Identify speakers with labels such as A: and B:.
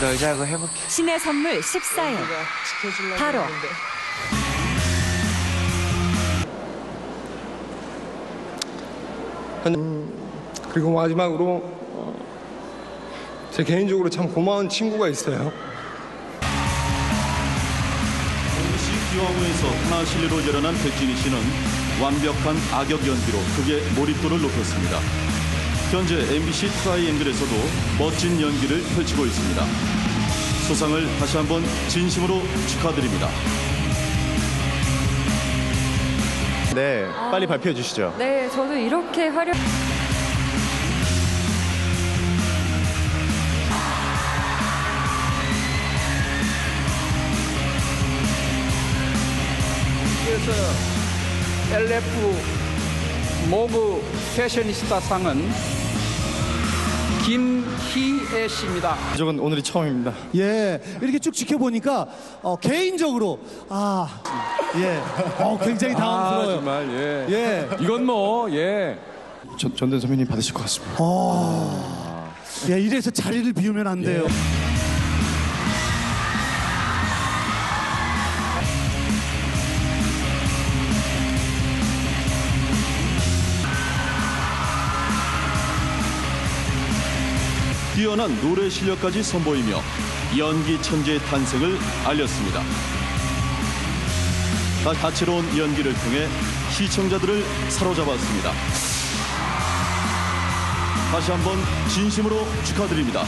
A: 놀자 고 해볼게.
B: 신의 선물 14회.
A: 지켜주려고
B: 바로.
A: 했는데.
C: 그리고 마지막으로 어, 제 개인적으로 참 고마운 친구가 있어요.
D: 동시 기왕후에서 하나 실리로 열어난 백진희 씨는 완벽한 악역 연기로 극의 몰입도를 높였습니다. 현재 MBC 트라이앵글에서도 멋진 연기를 펼치고 있습니다. 수상을 다시 한번 진심으로 축하드립니다.
E: 네, 빨리 발표해 주시죠.
F: 네, 저도 이렇게 화려.
G: 그래서 LF 모브 패셔니스타 상은 김희애 씨입니다.
E: 가족은 오늘이 처음입니다.
H: 예, 이렇게 쭉 지켜보니까 어, 개인적으로 아, 예, 어, 굉장히 당황스러워요.
I: 정말 예.
H: 예,
I: 이건 뭐 예.
E: 전, 전대 선배님 받으실 것 같습니다.
H: 예, 이래서 자리를 비우면 안 돼요.
D: 뛰어난 노래 실력까지 선보이며 연기 천재의 탄생을 알렸습니다. 다- 다채로운 연기를 통해 시청자들을 사로잡았습니다. 다시 한번 진심으로 축하드립니다.